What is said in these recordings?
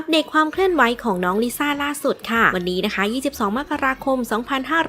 อัปเดตความเคลื่อนไหวของน้องลิซ่าล่าสุดค่ะ วันนี้นะคะ 22 มกราคม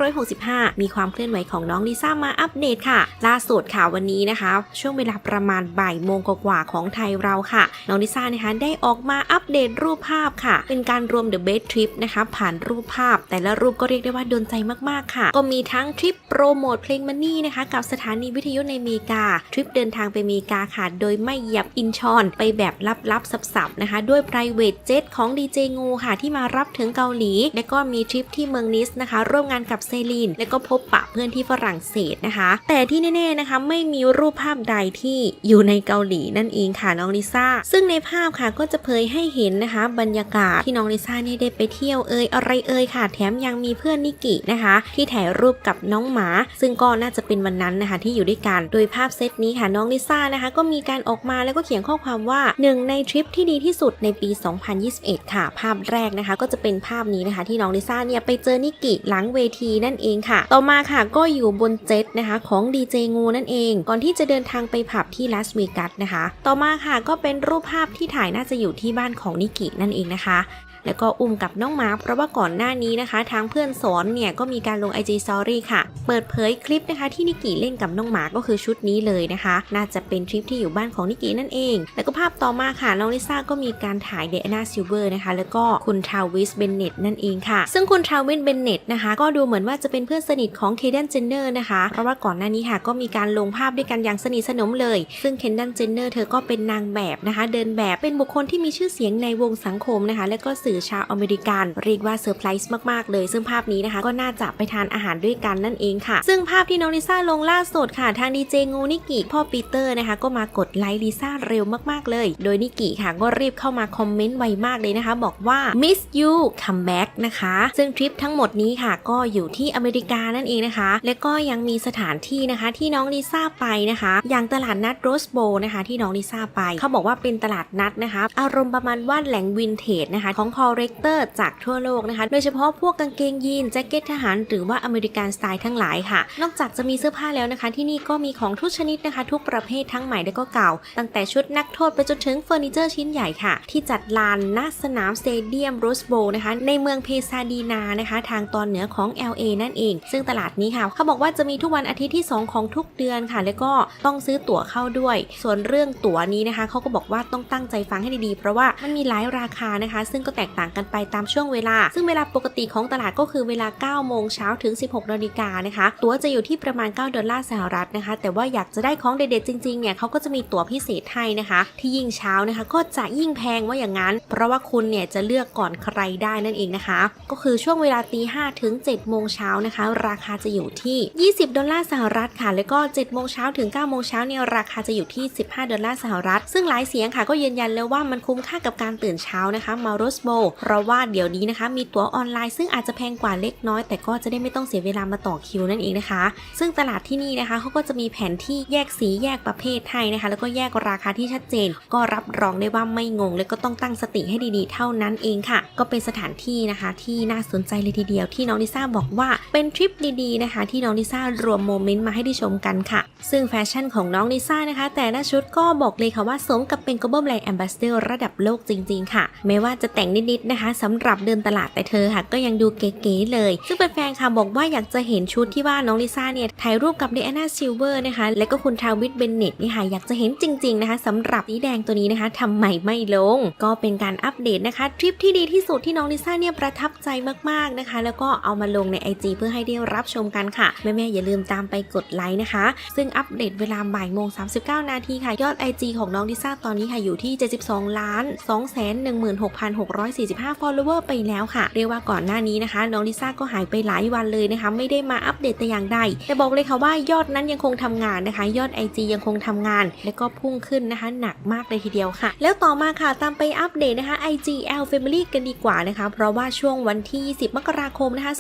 2565 มีความเคลื่อนไหวของน้องลิซ่ามาอัปเดตค่ะ ล่าสุดค่ะวันนี้นะคะ ช่วงเวลาประมาณบ่ายโมงกว่าของไทยเราค่ะ น้องลิซ่านะคะได้ออกมาอัปเดตรูปภาพค่ะ เป็นการรวม The Best Trip นะคะ ผ่านรูปภาพ แต่ละรูปก็เรียกได้ว่าโดนใจมากๆค่ะ ก็มีทั้งทริปโปรโมทเพลงมันนี่นะคะ กับสถานีวิทยุในอเมริกา ทริปเดินทางไปอเมริกาค่ะ โดยไม่เหยียบอินชอน ไปแบบลับๆสับๆนะคะ ด้วย private jet ของดีเจงูค่ะที่มารับถึงเกาหลี และก็มีทริปที่เมืองนิสนะคะ ร่วมงานกับเซลีนและก็พบปะเพื่อนที่ฝรั่งเศสนะคะ แต่ที่แน่ๆนะคะไม่มีรูปภาพใดที่อยู่ในเกาหลีนั่นเองค่ะน้องลิซ่าซึ่งในภาพค่ะก็จะเผยให้เห็นนะคะ บรรยากาศที่น้องลิซ่าเนี่ยได้ไปเที่ยวเอ่ยอะไรเอ่ยค่ะ แถมยังมีเพื่อนนิกินะคะ ที่ถ่ายรูปกับน้องหมา ซึ่งก็น่าจะเป็นวันนั้นนะคะที่อยู่ด้วยกัน โดยภาพเซตนี้ค่ะน้องลิซ่านะคะ ก็มีการออกมาแล้วก็เขียนข้อความว่าหนึ่งในทริปที่ดีที่สุดในปี 202 2021 ค่ะ ภาพแรกนะคะ ก็จะเป็นภาพนี้นะคะ ที่น้องลิซ่าเนี่ยไปเจอนิกิหลังเวทีนั่นเองค่ะ ต่อมาค่ะก็อยู่บนเจ็ตนะคะของดีเจงูนั่นเอง ก่อนที่จะเดินทางไปผับที่ลาสเวกัสนะคะ ต่อมาค่ะก็เป็นรูปภาพที่ถ่ายน่าจะอยู่ที่บ้านของนิกินั่นเองนะคะ แล้วก็อุ้มกับน้องหมา เพราะว่าก่อนหน้านี้นะคะทางเพื่อนสอนเนี่ยก็มีการลง IG Story ค่ะ เปิดเผยคลิปนะคะที่นิกิเล่นกับน้องหมาก็คือชุดนี้เลยนะคะ น่าจะเป็นทริปที่อยู่บ้านของนิกินั่นเอง แล้วก็ภาพต่อมาค่ะน้องลิซ่าก็มีการถ่ายเดนาซิลเวอร์นะคะแล้วก็คุณทาวิสเบนเน็ตนั่นเองค่ะ ซึ่งคุณทาวิสเบนเน็ตนะคะก็ดูเหมือนว่าจะเป็นเพื่อนสนิทของเคเดนเจนเนอร์นะคะเพราะว่าก่อนหน้านี้ค่ะก็มีการลงภาพด้วยกันอย่างสนิทสนมเลย ซึ่งเคเดนเจนเนอร์เธอก็เป็นนางแบบนะคะ เดินแบบเป็นบุคคลที่มีชื่อเสียงในวงสังคมนะคะ และก็สือชาวอเมริกัน เรียกว่าเซอร์ไพรส์มากๆ เลย ซึ่งภาพนี้นะคะก็น่าจะไปทานอาหารด้วยกันนั่นเองค่ะ ซึ่งภาพที่น้องลิซ่าลงล่าสุดค่ะ ทางดีเจงูนิกิพ่อปีเตอร์นะคะก็มากดไลค์ลิซ่าเร็วมากๆเลย โดยนิกิค่ะก็รีบเข้ามาคอมเมนต์ไวมากเลยนะคะ บอกว่า miss you come back นะคะ ซึ่งทริปทั้งหมดนี้ค่ะก็อยู่ที่อเมริกานั่นเองนะคะ และก็ยังมีสถานที่นะคะที่น้องลิซ่าไปนะคะ อย่างตลาดนัดโรสโบนะคะที่น้องลิซ่าไป เขาบอกว่าเป็นตลาดนัดนะคะ อารมณ์ประมาณว่าแหล่งวินเทจนะคะของคอเรคเตอร์จากทั่วโลกนะคะ โดยเฉพาะพวกกางเกงยีนแจ็คเก็ตทหาร หรือว่าอเมริกันสไตล์ทั้งหลายค่ะ นอกจากจะมีเสื้อผ้าแล้วนะคะ ที่นี่ก็มีของทุกชนิดนะคะ ทุกประเภททั้งใหม่และก็เก่า ตั้งแต่ชุดนักโทษไปจนถึงเฟอร์นิเจอร์ชิ้นใหญ่ค่ะ ที่จัดลานณสนามสเตเดียมโรสโบนะคะ ในเมืองเพซาดีนานะคะ ทางตอนเหนือของ LA นั่นเอง ซึ่งตลาดนี้ค่ะ เขาบอกว่าจะมีทุกวันอาทิตย์ที่ 2 ของทุกเดือนค่ะ แล้วก็ต้องซื้อตั๋วเข้าด้วย ส่วนเรื่องตั๋วนี้นะคะเขาก็บอกว่าต้องตั้งใจฟังให้ดีๆ เพราะว่ามันมีหลายราคานะคะ ซึ่งก็แตกต่างกันไปตามช่วงเวลา ซึ่งเวลาปกติของตลาดก็คือเวลา 9 โมงเช้าถึง 16 นาฬิกานะคะ ตั๋วจะอยู่ที่ประมาณ 9 ดอลลาร์สหรัฐนะคะ แต่ว่าอยากจะได้ของเด็ดๆจริงๆ เนี่ยเขาก็จะมีตั๋วพิเศษให้นะคะ ที่ยิ่งเช้านะคะ ก็จะยิ่งแพงว่าอย่างนั้น เพราะว่าคุณเนี่ยจะเลือกก่อนใครได้นั่นเองนะคะ ก็คือช่วงเวลาตี5ถึง7โมงเช้านะคะ ราคาจะอยู่ที่ 20 ดอลลาร์สหรัฐค่ะ แล้วก็7โมงเช้าถึง9โมงเช้าเนี่ยราคาจะอยู่ที่ 15 ดอลลาร์สหรัฐ ซึ่งหลายเสียงค่ะก็ยืนยันแล้วว่ามันคุ้มค่ากับการตื่นเช้านะคะมารสโบเพราะว่าเดี๋ยวนี้นะคะ มีตั๋วออนไลน์ซึ่งอาจจะแพงกว่าเล็กน้อย แต่ก็จะได้ไม่ต้องเสียเวลามาต่อคิวนั่นเองนะคะ ซึ่งตลาดที่นี่นะคะเขาก็จะมีแผนที่แยกสีแยกประเภทให้นะคะ แล้วก็แยกราคาที่ชัดเจน ก็รับรองได้ว่าไม่งง และก็ต้องตั้งสติให้ดีๆ เท่านั้นเองค่ะ ก็เป็นสถานที่นะคะที่น่าสนใจเลยทีเดียวที่น้องลิซ่าบอกว่าเป็นทริปดีๆนะคะ ที่น้องลิซ่ารวมโมเมนต์มาให้ได้ชมกันค่ะ ซึ่งแฟชั่นของน้องลิซ่านะคะ แต่ละชุดก็บอกเลยค่ะว่าสมกับเป็น global brand ambassador ระดับโลกจริง ๆ ค่ะแม้ว่าจะแต่งนิดๆนะคะสำหรับเดินตลาดแต่เธอค่ะ ก็ยังดูเก๋ๆเลย ซึ่งแฟนๆค่ะบอกว่าอยากจะเห็นชุดที่ว่าน้องลิซ่าเนี่ยถ่ายรูปกับเดอาน่าซิลเวอร์นะคะ และก็คุณทาวิดเบนเน็ตนี่ค่ะอยากจะเห็นจริงๆนะคะสำหรับสีแดงตัวนี้นะคะทำไมไม่ลง ก็เป็นการอัปเดตนะคะทริปที่ดีที่สุดที่น้องลิซ่าเนี่ยประทับใจมากๆนะคะ แล้วก็เอามาลงใน IG เพื่อให้ได้รับชมกันค่ะแม่ๆอย่าลืมตามไปกดไลค์นะคะ ซึ่งอัปเดตเวลาบ่ายโมง39 นาทีค่ะยอด IG ของน้องลิซ่าตอนนี้ค่ะอยู่ที่ 72ล้าน2 1 6 6 4 45 follower ไปแล้วค่ะ เรียกว่าก่อนหน้านี้นะคะ น้องลิซ่าก็หายไปหลายวันเลยนะคะ ไม่ได้มาอัปเดตแต่อย่างใด แต่บอกเลยค่ะว่ายอดนั้นยังคงทำงานนะคะ ยอด IG ยังคงทำงาน และก็พุ่งขึ้นนะคะ หนักมากเลยทีเดียวค่ะ แล้วต่อมาค่ะตามไปอัปเดตนะคะ IGL Family กันดีกว่านะคะ เพราะว่าช่วงวันที่ 20 มกราคมนะคะ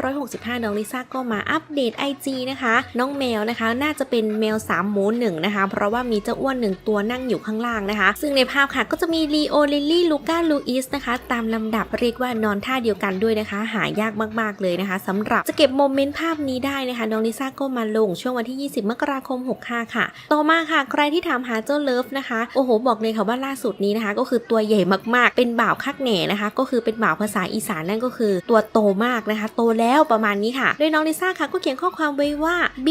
2565 น้องลิซ่าก็มาอัปเดต IG นะคะ น้องแมวนะคะ น่าจะเป็นแมว 3 หมูหนึ่งนะคะ เพราะว่ามีเจ้าอ้วนหนึ่งตัวนั่งอยู่ข้างล่างนะคะ ซึ่งในภาพค่ะก็จะมีลีโอลิลลี่ลูก้าลูอิสนะคะตามลำดับเรียกว่านอนท่าเดียวกันด้วยนะคะ หายากมากๆเลยนะคะสำหรับจะเก็บโมเมนต์ภาพนี้ได้นะคะ น้องลิซ่าก็มาลงช่วงวันที่ 20 มกราคม 65 ค่ะ ต่อมาค่ะ ใครที่ถามหาเจ้าเลิฟนะคะ โอ้โห บอกเลยค่ะว่าล่าสุดนี้นะคะ ก็คือตัวใหญ่มากๆ เป็นบ่าวคักแหน่นะคะ ก็คือเป็นบ่าวภาษาอีสานนั่นก็คือตัวโตมากนะคะ โตแล้วประมาณนี้ค่ะ โดยน้องลิซ่าค่ะก็เขียนข้อความไว้ว่า B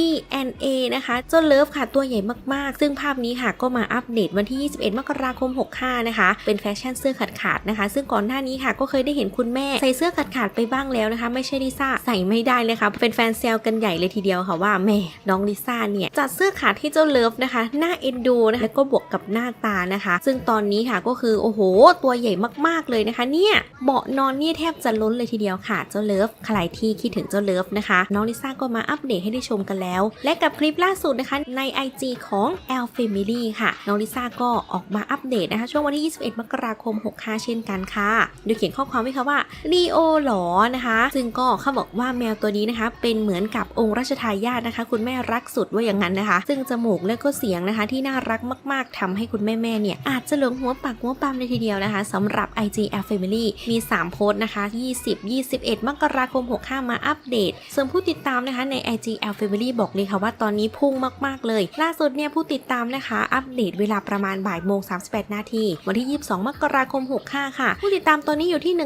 N A นะคะเจ้าเลิฟค่ะตัวใหญ่มากๆ ซึ่งภาพนี้ค่ะก็มาอัปเดตวันที่ 21 มกราคม 65 นะคะ เป็นแฟชั่นเสื้อขาดๆนะคะ ซึ่งก่อนอนหน้านี้ค่ะก็เคยได้เห็นคุณแม่ใส่เสื้อขาดขาดไปบ้างแล้วนะคะ ไม่ใช่ลิซ่าใส่ไม่ได้เลยค่ะเป็นแฟนเซลกันใหญ่เลยทีเดียวค่ะว่าแม่น้องลิซ่าเนี่ยจัดเสื้อขาดให้เจ้าเลิฟนะคะหน้าเอ็นดูนะคะแล้วก็บวกกับหน้าตานะคะ ซึ่งตอนนี้ค่ะก็คือโอ้โห ตัวใหญ่มากๆเลยนะคะ เนี่ยเบาะนอนเนี่ยแทบจะล้นเลยทีเดียวค่ะ เจ้าเลิฟใครที่คิดถึงเจ้าเลิฟนะคะ น้องลิซ่าก็มาอัปเดตให้ได้ชมกันแล้ว และกับคลิปล่าสุดนะคะใน IG ของ L Family ค่ะน้องลิซ่าก็ออกมาอัปเดตนะคะ ช่วงวันที่ 21 มกราคม 65 เช่นกันค่ะโดยเขียนข้อความไว้ค่ะว่าลีโอหรอนะคะ ซึ่งก็เขาบอกว่าแมวตัวนี้นะคะ เป็นเหมือนกับองค์รัชทายาทนะคะ คุณแม่รักสุดว่าอย่างนั้นนะคะ ซึ่งจมูกและก็เสียงนะคะ ที่น่ารักมาก ๆทำให้คุณแม่ๆเนี่ย อาจจะหลงหัวปักหัวปั๊มเลยทีเดียวนะคะสำหรับ IG L Family มี 3 โพสต์นะคะ 20 21 มกราคม 65 มาอัปเดต ส่วนผู้ติดตามนะคะใน IG L Family บอกเลยค่ะว่าตอนนี้พุ่งมาก ๆ เลย ล่าสุดเนี่ยผู้ติดตามนะคะ อัปเดตเวลาประมาณบ่ายโมง38 นาทีวันที่ 22 มกราคม 65 ค่ะ ผู้ติดตามตอนนี้อยู่ที่ 1 7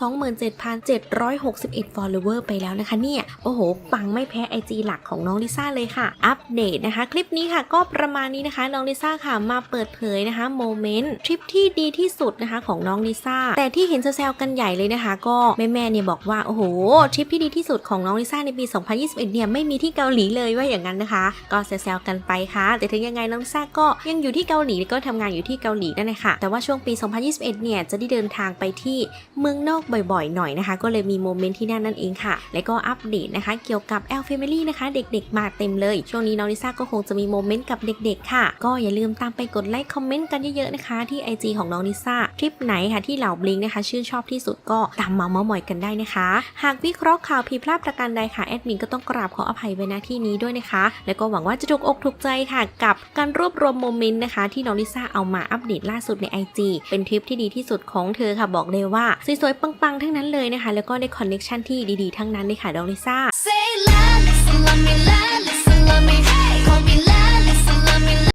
2 7 761 follower ไปแล้วนะคะเนี่ย โอ้โห ปังไม่แพ้ IG หลักของน้องลิซ่าเลยค่ะ อัปเดตนะคะ คลิปนี้ค่ะก็ประมาณนี้นะคะ น้องลิซ่าค่ะมาเปิดเผยนะคะโมเมนต์ทริปที่ดีที่สุดนะคะของน้องลิซ่า แต่ที่เห็นแซวกันใหญ่เลยนะคะ ก็แม่ๆเนี่ยบอกว่าโอ้โหทริปที่ดีที่สุดของน้องลิซ่าในปี 2021 เนี่ยไม่มีที่เกาหลีเลยว่าอย่างนั้นนะคะ ก็แซวๆกันไปค่ะ แต่ถึงยังไงน้องลิซ่าก็ยังอยู่ที่เกาหลีก็ทำงานอยู่ที่เกาหลีนั่นแหละค่ะแต่ว่าช่วงปี 2021 เนี่ยจะได้เดินทางไปที่เมืองนอกบ่อยๆ หน่อยนะคะ ก็เลยมีโมเมนต์ที่นั่นนั่นเองค่ะ และก็อัปเดตนะคะ เกี่ยวกับ L Family นะคะ เด็กๆ มาเต็มเลย ช่วงนี้น้องลิซ่าก็คงจะมีโมเมนต์กับเด็กๆ ค่ะ ก็อย่าลืมตามไปกดไลค์คอมเมนต์กันเยอะๆนะคะ ที่ IG ของน้องลิซ่าทริปไหนค่ะที่เหล่าบลิงนะคะ ชื่นชอบที่สุดก็ตามมาเมาส์มอยกันได้นะคะ หากวิเคราะห์ข่าวผิดพลาดประการใดค่ะแอดมินก็ต้องกราบขออภัยไว้ณที่นี้ด้วยนะคะ แล้วก็หวังว่าจะถูกอกถูกใจค่ะ กับการรวบรวมโมเมนต์นะคะ ที่น้องลิซ่าเอามาอัปเดตล่าสุดใน IG เป็นทริปที่ดีที่สุดของเธอค่ะบอกเลยว่าสวยๆปังๆทั้งนั้นเลยนะคะ แล้วก็ได้คอนเน็ชันที่ดีๆทั้งนั้นเลยค่ะดองลิซ่า Say la, listen, love me, la, listen, love me.